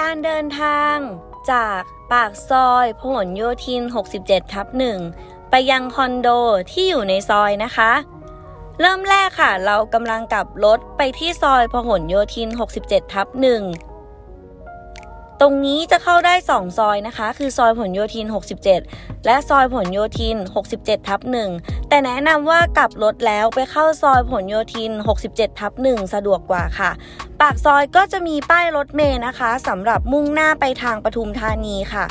การเดินทางจากปากซอยพหลโยธิน 67 ทับ1ไปยังคอนโดที่อยู่ในซอยนะคะ เริ่มแรกค่ะ เรากำลังกลับรถไปที่ซอยพหลโยธิน 67 ทับ1 ตรงนี้จะเข้าได้ 2 ซอยนะคะ คือซอยผลโยธิน 67 และซอยผลโยธิน 67 ทับ1แต่แนะนำว่ากลับรถแล้วไปเข้าซอยผลโยธิน 67 ทับ1สะดวกกว่าค่ะ ปากซอยก็จะมีป้ายรถเมล์นะคะสำหรับมุ่งหน้าไปทางปทุมธานีค่ะ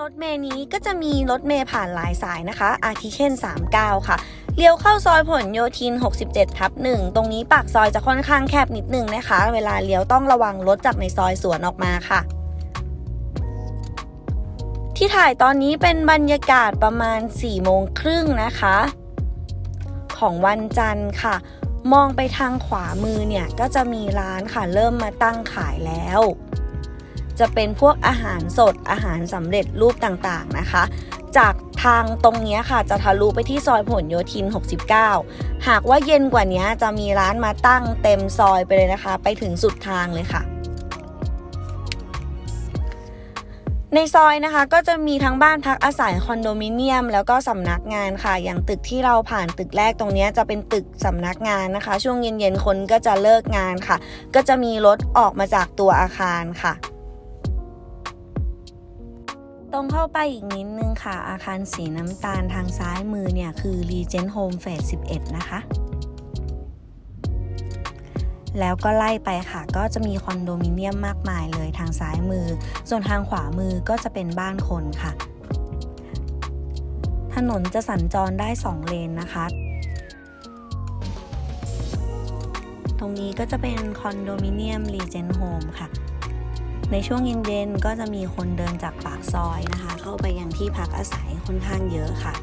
รถเมล์นี้ก็จะมีรถเมล์ผ่านหลายสายนะคะ อาทิเช่น 39 ค่ะ เลี้ยวเข้าซอยผลโยธิน 67 ทับ1ตรงนี้ปากซอยจะค่อนข้างแคบนิดนึงนะคะ เวลาเลี้ยวต้องระวังรถจากในซอยสวนออกมาค่ะ ที่ถ่ายตอนนี้เป็นบรรยากาศประมาณ 4 โมงครึ่งนะคะ ของวันจันทร์ค่ะ มองไปทางขวามือเนี่ยก็จะมีร้านค่ะเริ่มมาตั้งขายแล้ว จะเป็นพวกอาหารสดอาหารสำเร็จรูปต่างๆนะคะ ทางตรงนี้ค่ะจะทะลุไปที่ซอยผลโยธิน 69 หากว่าเย็นกว่านี้จะมีร้านมาตั้งเต็มซอยไปเลยนะคะ ไปถึงสุดทางเลยค่ะ ในซอยนะคะก็จะมีทั้งบ้านพักอาศัยคอนโดมิเนียม แล้วก็สำนักงานค่ะ อย่างตึกที่เราผ่านตึกแรกตรงนี้จะเป็นตึกสำนักงานนะคะ ช่วงเย็นๆคนก็จะเลิกงานค่ะ ก็จะมีรถออกมาจากตัวอาคารค่ะ ตรงเข้าไปอีกนิดนึงค่ะ อาคารสีน้ำตาลทางซ้ายมือเนี่ย คือ Regent Home Phase 11 นะคะ แล้วก็ไล่ไปค่ะ ก็จะมีคอนโดมิเนียมมากมายเลยทางซ้ายมือ ส่วนทางขวามือก็จะเป็นบ้านคนค่ะ ถนนจะสัญจรได้ 2 เลนนะคะ ตรงนี้ก็จะเป็นคอนโดมิเนียม Regent Home ค่ะ ในช่วงเย็นๆก็จะมีคนเดินจากปากซอยนะคะ เข้าไปยังที่พักอาศัยค่อนข้างเยอะค่ะ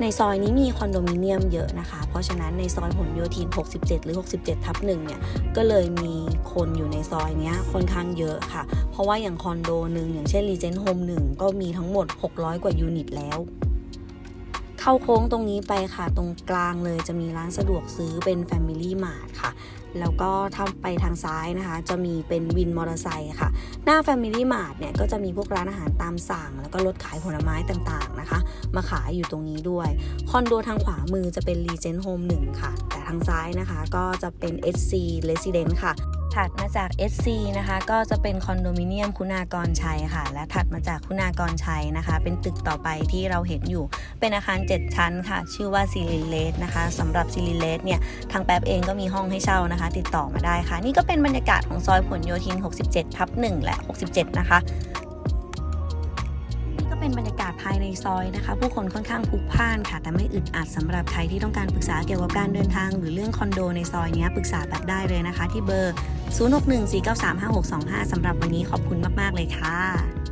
ในซอยนี้มีคอนโดมิเนียมเยอะนะคะ เพราะฉะนั้นในซอยผลโยธิน 67 หรือ 67 ทับ1เนี่ย ก็เลยมีคนอยู่ในซอยนี้ค่อนข้างเยอะค่ะ เพราะว่าอย่างคอนโดหนึ่งอย่างเช่น Regent Home 1ก็มีทั้งหมด 600 กว่ายูนิตแล้ว เข้าโค้งตรงนี้ไปค่ะ ตรงกลางเลยจะมีร้านสะดวกซื้อเป็น Family Mart ค่ะ แล้วก็ถ้าไปทางซ้ายนะคะ จะมีเป็นวินมอเตอร์ไซค์ค่ะ หน้า Family Mart เนี่ยก็จะมีพวกร้านอาหารตามสั่ง แล้วก็รถขายผลไม้ต่างๆนะคะ มาขายอยู่ตรงนี้ด้วย คอนโดทางขวามือจะเป็น Regent Home 1 ค่ะ แต่ทางซ้ายนะคะก็จะเป็น SC Residence ค่ะ ถัดมาจาก SC นะคะ ก็จะเป็นคอนโดมิเนียมคุณากรชัยค่ะ และถัดมาจากคุณากรชัยนะคะ เป็นตึกต่อไปที่เราเห็นอยู่ เป็นอาคาร 7 ชั้นค่ะ ชื่อว่าซิลิเลสนะคะสำหรับซิลิเลสเนี่ย ทางแป๊บเองก็มีห้องให้เช่านะคะ ติดต่อมาได้ค่ะ นี่ก็เป็นบรรยากาศของซอยผลโยธิน 67 ทับ1และ 67 นะคะ เป็นบรรยากาศภายในซอยนะคะ ผู้คนค่อนข้างพลุกพล่านค่ะ แต่ไม่อึดอัดสำหรับใครที่ต้องการปรึกษาเกี่ยวกับการเดินทาง หรือเรื่องคอนโดในซอยนี้ปรึกษาแบบได้เลยนะคะ ที่เบอร์ 0614935625สำหรับวันนี้ขอบคุณมาก ๆ เลยค่ะ